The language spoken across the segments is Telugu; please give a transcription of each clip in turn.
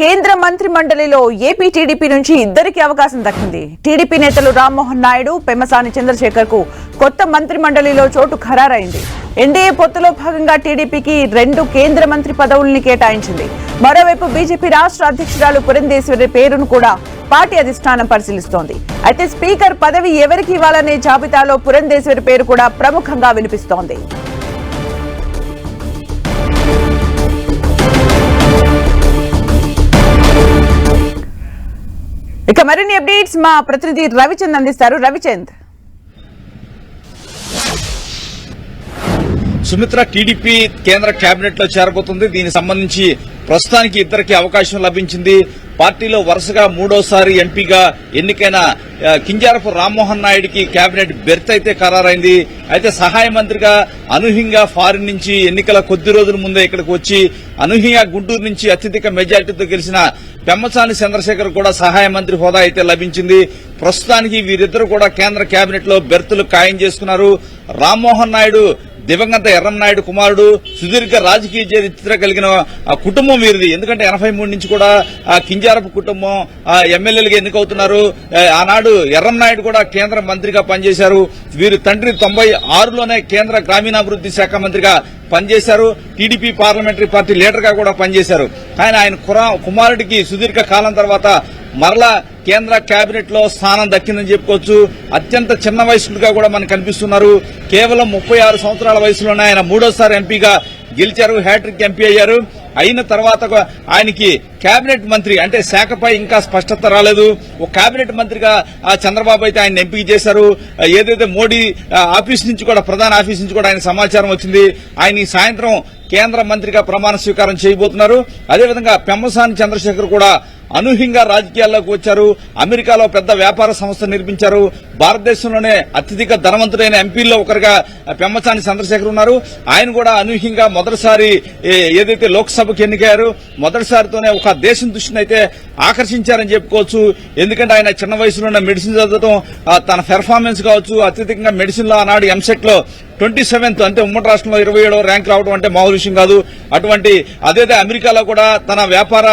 కేంద్ర మంత్రి మండలిలో ఏపీ టీడీపీ నుంచి ఇద్దరికి అవకాశం దక్కింది. టీడీపీ నేతలు రామ్మోహన్ నాయుడు పెమ్మసాని చంద్రశేఖర్కు కొత్త మంత్రి మండలిలో చోటు ఖరారైంది. ఎన్డీఏ పొత్తులో భాగంగా టీడీపీకి రెండు కేంద్ర మంత్రి పదవుల్ని కేటాయించింది. మరోవైపు బీజేపీ రాష్ట్ర అధ్యక్షురాలు పురంధేశ్వరి పేరును కూడా పార్టీ అధిష్టానం పరిశీలిస్తోంది. అయితే స్పీకర్ పదవి ఎవరికి ఇవ్వాలనే జాబితాలో పురంధేశ్వరి పేరు కూడా ప్రముఖంగా వినిపిస్తోంది. ఇక మరిన్ని అప్డేట్స్ మా ప్రతినిధి రవిచంద్ అందిస్తారు. రవిచంద్. సుమిత్ర టీడీపీ కేంద్ర కేబినెట్లో చేరబోతుంది. దీనికి సంబంధించి ప్రస్తుతానికి ఇద్దరికి అవకాశం లభించింది. పార్టీలో వరుసగా మూడోసారి ఎంపీగా ఎన్నికైన కింజారపు రామ్మోహన్ నాయుడికి కేబినెట్ బెర్త్ అయితే ఖరారైంది. అయితే సహాయ మంత్రిగా అనూహ్యంగా ఫారిన్ నుంచి ఎన్నికల కొద్ది రోజుల ముందే ఇక్కడికి వచ్చి అనూహ్యంగా గుంటూరు నుంచి అత్యధిక మెజార్టీతో గెలిచిన పెమ్మసాని చంద్రశేఖర్ కూడా సహాయ మంత్రి హోదా అయితే లభించింది. ప్రస్తుతానికి వీరిద్దరు కూడా కేంద్ర కేబినెట్లో బెర్తులు ఖాయం చేసుకున్నారు. రామ్మోహన్ నాయుడు దివంగత ఎర్రంనాయుడు కుమారుడు సుదీర్ఘ రాజకీయ చరిత్ర కలిగిన కుటుంబం వీరిది. ఎందుకంటే ఎనభై మూడు నుంచి కూడా కింజారపు కుటుంబం ఎమ్మెల్యేలుగా ఎన్నికవుతున్నారు. ఆనాడు ఎర్రంనాయుడు కూడా కేంద్ర మంత్రిగా పనిచేశారు. వీరి తండ్రి తొంభై ఆరులోనే కేంద్ర గ్రామీణాభివృద్ధి శాఖ మంత్రిగా పనిచేశారు. టీడీపీ పార్లమెంటరీ పార్టీ లీడర్గా కూడా పనిచేశారు. ఆయన ఆయన కురా- కుమారుడికి సుదీర్ఘ కాలం తర్వాత మరలా కేంద్ర కేబినెట్లో స్థానం దక్కిందని చెప్పుకోవచ్చు. అత్యంత చిన్న వయసులుగా కూడా మనకు కనిపిస్తున్నారు. కేవలం ముప్పై ఆరు సంవత్సరాల వయసులోనే ఆయన మూడోసారి ఎంపీగా గెలిచారు. హ్యాట్రిక్ ఎంపీ అయ్యారు. అయిన తర్వాత ఆయనకి కేబినెట్ మంత్రి అంటే శాఖపై ఇంకా స్పష్టత రాలేదు. ఒక కేబినెట్ మంత్రిగా ఆ చంద్రబాబు అయితే ఆయన ఎంపిక చేశారు. ఏదైతే మోడీ ఆఫీస్ నుంచి కూడా ప్రధాన ఆఫీస్ నుంచి కూడా ఆయన సమాచారం వచ్చింది. ఆయన సాయంత్రం కేంద్ర మంత్రిగా ప్రమాణ స్వీకారం చేయబోతున్నారు. అదేవిధంగా పెమ్మసాని చంద్రశేఖర్ కూడా అనూహ్యంగా రాజకీయాల్లోకి వచ్చారు. అమెరికాలో పెద్ద వ్యాపార సంస్థ నిర్మించారు. భారతదేశంలోనే అత్యధిక ధనవంతుడైన ఎంపీల్లో ఒకరిగా పెమ్మసాని చంద్రశేఖర్ ఉన్నారు. ఆయన కూడా అనూహ్యంగా మొదటిసారి ఏదైతే లోక్సభకు ఎన్నికయ్యారు మొదటిసారితోనే ఒక దేశం దృష్టిని అయితే ఆకర్షించారని చెప్పుకోవచ్చు. ఎందుకంటే ఆయన చిన్న వయసులోనే మెడిసిన్ చదవడం తన పెర్ఫార్మెన్స్ కావచ్చు అత్యధికంగా మెడిసిన్లో ఆనాడు ఎంసెట్లో ట్వంటీ సెవెంత్ అంటే ఉమ్మడి రాష్ట్రంలో ఇరవై ఏడవ ర్యాంక్ రావడం అంటే మామూలు విషయం కాదు. అటువంటి అదైతే అమెరికాలో కూడా తన వ్యాపార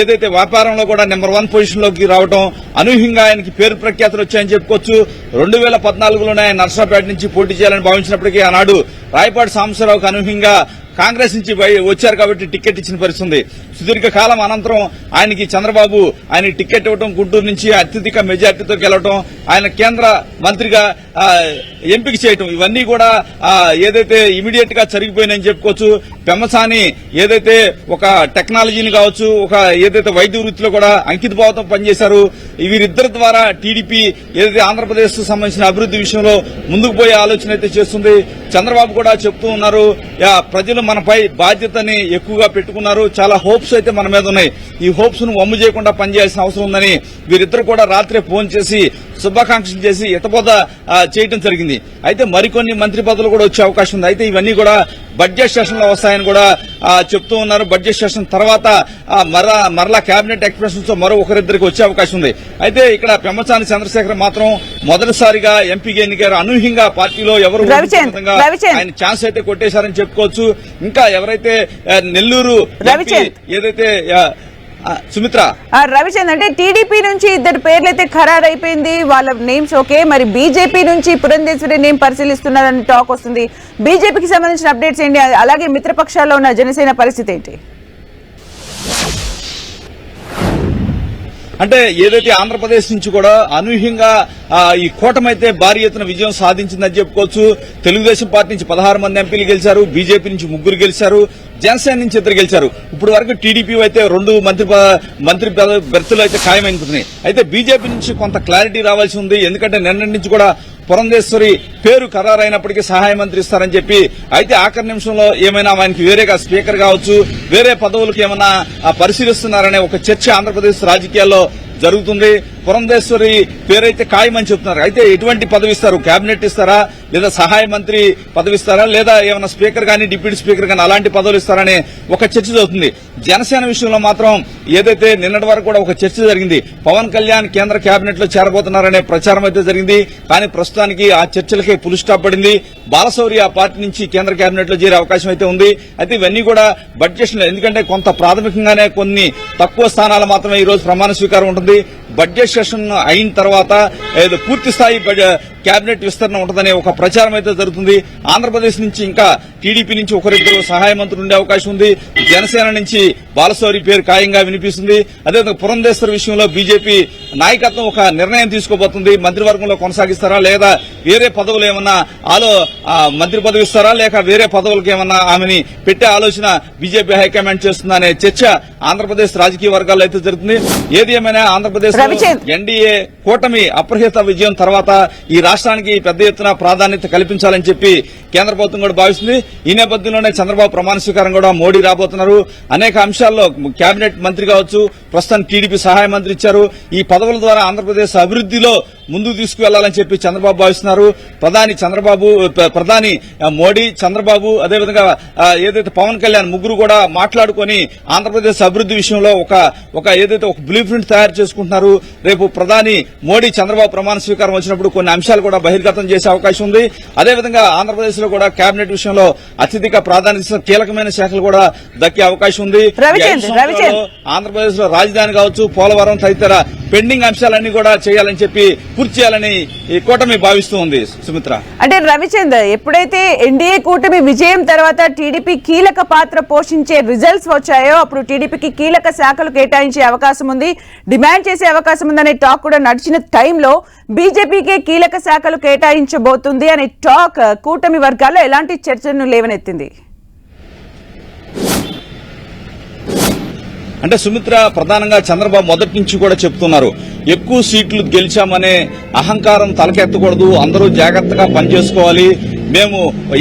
ఏదైతే వ్యాపారంలో కూడా నెంబర్ వన్ పొజిషన్లోకి రావడం అనూహ్యంగా ఆయనకి పేరు ప్రఖ్యాతులు వచ్చాయని చెప్పుకోవచ్చు. రెండు వేల పద్నాలుగులోనే ఆయన నర్సాపేట నుంచి పోటీ చేయాలని భావించినప్పటికీ ఆనాడు రాయపాటి సాంబశివరావుకు అనూహ్యంగా కాంగ్రెస్ నుంచి వచ్చారు కాబట్టి టికెట్ ఇచ్చిన పరిస్థితి సుదీర్ఘకాలం అనంతరం ఆయనకి చంద్రబాబు ఆయన టికెట్ ఇవ్వడం గుంటూరు నుంచి అత్యధిక మెజార్టీతో గెలవడం ఆయన కేంద్ర మంత్రిగా ఎంపిక చేయటం ఇవన్నీ కూడా ఏదైతే ఇమీడియట్గా జరిగిపోయినాయని చెప్పుకోవచ్చు. పెమ్మసాని ఏదైతే ఒక టెక్నాలజీని కావచ్చు ఒక ఏదైతే వైద్య వృత్తిలో కూడా అంకిత భావంతో పనిచేశారు వీరిద్దరి ద్వారా టీడీపీ ఏదైతే ఆంధ్రప్రదేశ్ సంబంధించిన అభివృద్ధి విషయంలో ముందుకు పోయే ఆలోచన అయితే చేస్తుంది. చంద్రబాబు కూడా చెప్తూ ఉన్నారు యా, ప్రజలు మనపై బాధ్యతని ఎక్కువగా పెట్టుకున్నారు చాలా హోప్స్ అయితే మన మీద ఉన్నాయి. ఈ హోప్స్ను వమ్ము చేయకుండా పనిచేయాల్సిన అవసరం ఉందని వీరిద్దరు కూడా రాత్రే ఫోన్ చేసి శుభాకాంక్షలు చేసి ఆ, చేయడం జరిగింది. అయితే మరికొన్ని మంత్రి పదవులు కూడా వచ్చే అవకాశం ఉంది. అయితే ఇవన్నీ కూడా బడ్జెట్ సెషన్లో వస్తాయని కూడా చెప్తూ ఉన్నారు. బడ్జెట్ సెషన్ తర్వాత మరలా కేబినెట్ ఎక్స్ప్రెషన్స్తో మరో ఒకరిద్దరికి వచ్చే అవకాశం ఉంది. అయితే ఇక్కడ పెమ్మసాని చంద్రశేఖర్ మాత్రం మొదటిసారిగా ఎంపీగా ఎన్నికారు అనూహ్యంగా పార్టీలో ఎవరు. ఆయన ఛాన్స్ అయితే కొట్టేశారని చెప్పుకోవచ్చు. ఇంకా ఎవరైతే నెల్లూరు ఏదైతే సుమిత్ర. ఆ, రవిచంద్ అంటే టీడీపీ నుంచి ఇద్దరు పేర్లు అయితే ఖరారైపోయింది వాళ్ళ నేమ్స్ ఓకే మరి బీజేపీ నుంచి పురంధేశ్వరి నేమ్ పరిశీలిస్తున్నారని టాక్ వస్తుంది. బీజేపీకి సంబంధించిన అప్డేట్స్ ఏంటి? అలాగే మిత్రపక్షాల్లో ఉన్న జనసేన పరిస్థితి ఏంటి? అంటే ఏదైతే ఆంధ్రప్రదేశ్ నుంచి కూడా అనూహ్యంగా ఈ కూటమైతే భారీ ఎత్తున విజయం సాధించిందని చెప్పుకోవచ్చు. తెలుగుదేశం పార్టీ నుంచి పదహారు మంది ఎంపీలు గెలిచారు బీజేపీ నుంచి ముగ్గురు గెలిచారు. జనసేన నుంచి ఇద్దరు గెలిచారు. ఇప్పుడు వరకు టీడీపీ అయితే రెండు మంత్రి మంత్రి పద- బెర్తులు అయితే ఖాయమైపోతున్నాయి. అయితే బీజేపీ నుంచి కొంత క్లారిటీ రావాల్సి ఉంది. ఎందుకంటే నిన్నటి నుంచి కూడా పురంధేశ్వరి పేరు ఖరారైనప్పటికీ సహాయ మంత్రి ఇస్తారని చెప్పి అయితే ఆఖరి నిమిషంలో ఏమైనా ఆయనకి వేరేగా స్పీకర్ కావచ్చు వేరే పదవులకు ఏమైనా పరిశీలిస్తున్నారనే ఒక చర్చ ఆంధ్రప్రదేశ్ రాజకీయాల్లో జరుగుతుంది. పురంధేశ్వరి పేరైతే ఖాయమని చెప్తున్నారు. అయితే ఎటువంటి పదవి ఇస్తారు? కేబినెట్ ఇస్తారా? లేదా సహాయ మంత్రి పదవి ఇస్తారా? లేదా ఏమైనా స్పీకర్ కానీ డిప్యూటీ స్పీకర్ కానీ అలాంటి పదవులు ఇస్తారనే ఒక చర్చ జరుగుతుంది. జనసేన విషయంలో మాత్రం ఏదైతే నిన్నటి వరకు కూడా ఒక చర్చ జరిగింది పవన్ కళ్యాణ్ కేంద్ర కేబినెట్లో చేరబోతున్నారనే ప్రచారం అయితే జరిగింది. కానీ ప్రస్తుతానికి ఆ చర్చలకే పులు స్టాప్ పడింది. బాలశౌరి ఆ పార్టీ నుంచి కేంద్ర కేబినెట్లో చేరే అవకాశం అయితే ఉంది. అయితే ఇవన్నీ కూడా బడ్జెట్ ఎందుకంటే కొంత ప్రాథమికంగానే కొన్ని తక్కువ స్థానాలు మాత్రమే ఈ రోజు ప్రమాణ స్వీకారం ఉంటుంది. থাকবে బడ్జెట్ సెషన్ అయిన తర్వాత ఏదో పూర్తి స్థాయి కేబినెట్ విస్తరణ ఉంటుందనే ఒక ప్రచారం అయితే జరుగుతుంది. ఆంధ్రప్రదేశ్ నుంచి ఇంకా టీడీపీ నుంచి ఒకరిద్దరు సహాయ మంత్రులు ఉండే అవకాశం ఉంది. జనసేన నుంచి బాలశౌరి పేరు ఖాయంగా వినిపిస్తుంది. అదేవిధంగా పురంధేశ్వర విషయంలో బీజేపీ నాయకత్వం ఒక నిర్ణయం తీసుకోబోతుంది. మంత్రివర్గంలో కొనసాగిస్తారా లేదా వేరే పదవులు ఏమన్నా ఆలో మంత్రి పదవి ఇస్తారా లేక వేరే పదవులకు ఏమన్నా ఆమెని పెట్టే ఆలోచన బీజేపీ హైకమాండ్ చేస్తుందనే చర్చ ఆంధ్రప్రదేశ్ రాజకీయ వర్గాల్లో అయితే జరుగుతుంది. ఏది ఏమైనా ఆంధ్రప్రదేశ్ ఎన్డీఏ కూటమి అప్రహిత విజయం తర్వాత ఈ రాష్ట్రానికి పెద్ద ఎత్తున ప్రాధాన్యత కల్పించాలని చెప్పి కేంద్ర ప్రభుత్వం కూడా భావిస్తుంది. ఈ నేపథ్యంలోనే చంద్రబాబు ప్రమాణ స్వీకారం కూడా మోడీ రాబోతున్నారు. అనేక అంశాల్లో కేబినెట్ మంత్రి కావచ్చు ప్రస్తుతం టీడీపీ సహాయ మంత్రి ఇచ్చారు. ఈ పదవుల ద్వారా ఆంధ్రప్రదేశ్ అభివృద్ధిలో ముందుకు తీసుకువెళ్ళాలని చెప్పి చంద్రబాబు భావిస్తున్నారు. ప్రధాని చంద్రబాబు ప్ర- ప్రధాని మోడీ చంద్రబాబు అదేవిధంగా ఏదైతే పవన్ కళ్యాణ్ ముగ్గురు కూడా మాట్లాడుకొని ఆంధ్రప్రదేశ్ అభివృద్ధి విషయంలో ఒక ఒక ఏదైతే ఒక బ్లూ ప్రింట్ తయారు చేసుకుంటున్నారు. రేపు ప్రధాని మోడీ చంద్రబాబు ప్రమాణ స్వీకారం వచ్చినప్పుడు కొన్ని అంశాలు కూడా బహిర్గతం చేసే అవకాశం ఉంది. అదేవిధంగా ఆంధ్రప్రదేశ్లో కూడా కేబినెట్ విషయంలో అత్యధిక ప్రాధాన్యత ఇస్తున్న కీలకమైన శాఖలు కూడా దక్కే అవకాశం ఉంది. ఆంధ్రప్రదేశ్లో రాజధాని కావచ్చు పోలవరం తదితర పెండింగ్ అంశాలన్నీ కూడా చేయాలని చెప్పి పూర్తి చేయాలని ఈ కూటమి భావిస్తూ ఉంది సుమిత్ర. అంటే రవిచంద్ర ఎప్పుడైతే ఎన్డీఏ కూటమి విజయం తర్వాత టీడీపీ కీలక పాత్ర పోషించే రిజల్ట్స్ వచ్చాయో అప్పుడు టీడీపీకి కీలక శాఖలు కేటాయించే అవకాశం ఉంది. డిమాండ్ చేసే అవకాశం ఉందనే టాక్ కూడా నడిచిన టైంలో బీజేపీకే కీలక శాఖలు కేటాయించబోతుంది అనే టాక్ కూటమి వర్గాల్లో ఎలాంటి చర్చను లేవనెత్తింది? అంటే సుమిత్ర ప్రధానంగా చంద్రబాబు మొదటి నుంచి కూడా చెప్తున్నారు. ఎక్కువ సీట్లు గెలిచామనే అహంకారం తలకెత్తకూడదు అందరూ జాగ్రత్తగా పనిచేసుకోవాలి. మేము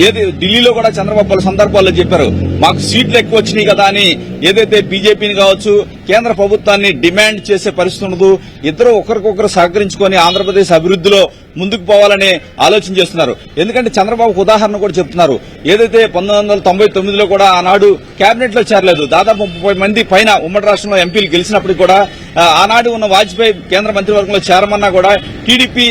ఏది ఢిల్లీలో కూడా చంద్రబాబు పలు సందర్భాల్లో చెప్పారు మాకు సీట్లు ఎక్కువ వచ్చినాయి కదా అని. ఏదైతే బీజేపీని కావచ్చు కేంద్ర ప్రభుత్వాన్ని డిమాండ్ చేసే పరిస్థితి ఉండదు ఇద్దరు ఒకరికొకరు సహకరించుకొని ఆంధ్రప్రదేశ్ అభివృద్ధిలో ముందుకు పోవాలనే ఆలోచన చేస్తున్నారు. ఎందుకంటే చంద్రబాబుకు ఉదాహరణ కూడా చెప్తున్నారు. ఏదైతే పంతొమ్మిది వందల తొంభై తొమ్మిదిలో కూడా ఆనాడు కేబినెట్లో చేరలేదు. దాదాపు ముప్పై మంది పైన ఉమ్మడి రాష్ట్రంలో ఎంపీలు గెలిచినప్పటికీ కూడా ఆనాడు ఉన్న వాజ్పేయి కేంద్ర మంత్రివర్గంలో చేరమన్నా కూడా టీడీపీ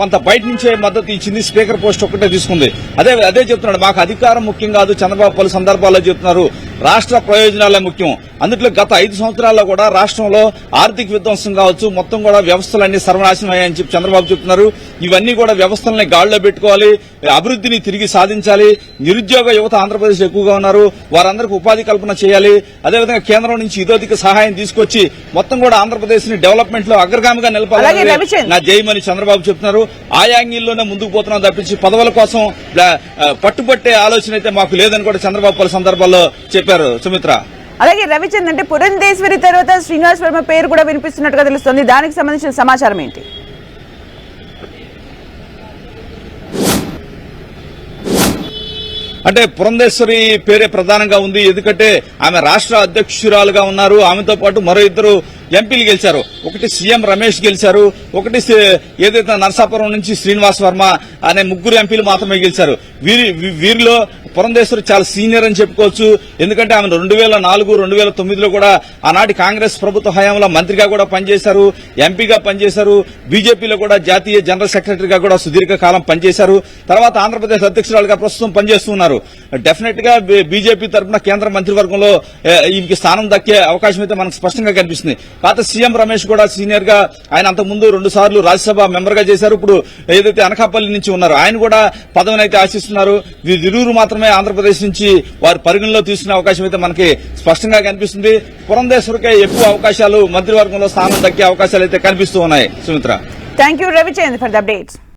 కొంత బయట నుంచే మద్దతు ఇచ్చింది. స్పీకర్ పోస్ట్ ఒక్కటే తీసుకుంది. అదే అదే చెప్తున్నాడు. మాకు అధికారం ముఖ్యం కాదు. చంద్రబాబు పలు సందర్భాల్లో చెప్తున్నారు. రాష్ట్ర ప్రయోజనాలే ముఖ్యం. అందుట్లో గత ఐదు సంవత్సరాల్లో కూడా రాష్ట్రంలో ఆర్థిక విధ్వంసం కావచ్చు మొత్తం కూడా వ్యవస్థలన్నీ సర్వనాశనం అయ్యాయని చెప్పి చంద్రబాబు చెప్తున్నారు. ఇవన్నీ కూడా వ్యవస్థలని గాడిలో పెట్టుకోవాలి అభివృద్ధిని తిరిగి సాధించాలి. నిరుద్యోగ యువత ఆంధ్రప్రదేశ్ ఎక్కువగా ఉన్నారు. వారందరికీ ఉపాధి కల్పన చేయాలి. అదేవిధంగా కేంద్రం నుంచి ఇదోధిక సహాయం తీసుకొచ్చి మొత్తం కూడా ఆంధ్రప్రదేశ్ని డెవలప్మెంట్లో అగ్రగామిగా నిలపాలని. నా జయమని చంద్రబాబు చెప్తున్నారు. ఆ యాంగిల్లోనే ముందుకు పోతున్నాం తప్పించి పదవుల కోసం పట్టుబట్టే ఆలోచన అయితే మాకు లేదని కూడా చంద్రబాబు పలు సందర్భాల్లో చెప్పారు. సుమిత్ర. అలాగే రవిచంద్ అంటే పురంధేశ్వరి తర్వాత శ్రీనివాస్ వర్మ పేరు కూడా వినిపిస్తున్నట్టుగా తెలుస్తుంది. దానికి సంబంధించిన సమాచారం ఏంటి? అంటే పురంధేశ్వరి పేరే ప్రధానంగా ఉంది. ఎందుకంటే ఆమె రాష్ట్ర అధ్యక్షురాలుగా ఉన్నారు. ఆమెతో పాటు మరో ఇద్దరు ఎంపీలు గెలిచారు. ఒకటి సీఎం రమేష్ గెలిచారు. ఒకటి ఏదైతే నరసాపురం నుంచి శ్రీనివాస్ వర్మ అనే ముగ్గురు ఎంపీలు మాత్రమే గెలిచారు. వీరి వీరిలో పురంధేశ్వరి చాలా సీనియర్ అని చెప్పుకోవచ్చు. ఎందుకంటే ఆమె రెండు వేల నాలుగు రెండు వేల తొమ్మిదిలో కూడా ఆనాటి కాంగ్రెస్ ప్రభుత్వ హయాంలో మంత్రిగా కూడా పనిచేశారు ఎంపీగా పనిచేశారు బీజేపీలో కూడా జాతీయ జనరల్ సెక్రటరీగా కూడా సుదీర్ఘ కాలం పనిచేశారు. తర్వాత ఆంధ్రప్రదేశ్ అధ్యక్షురాలుగా ప్రస్తుతం పనిచేస్తున్నారు డెఫినెట్గా బీజేపీ తరఫున కేంద్ర మంత్రివర్గంలో ఈమెకి స్థానం దక్కే అవకాశం అయితే మనకు స్పష్టంగా కనిపిస్తుంది. కాకపోతే సీఎం రమేష్ కూడా సీనియర్గా ఆయన అంతకుముందు రెండు సార్లు రాజ్యసభ మెంబర్గా చేశారు. ఇప్పుడు ఏదైతే అనకాపల్లి నుంచి ఉన్నారు ఆయన కూడా పదవిని అయితే ఆశిస్తున్నారు. వీరిరువురు మాత్రమే ఆంధ్రప్రదేశ్ నుంచి వారు పరిగణలో తీసుకునే అవకాశం అయితే మనకి స్పష్టంగా కనిపిస్తుంది. పురంధేశ్వరికే ఎక్కువ అవకాశాలు మంత్రివర్గంలో స్థానం దక్కే అవకాశాలు అయితే కనిపిస్తూ ఉన్నాయి. Sumitra. Thank you Ravichandra for the updates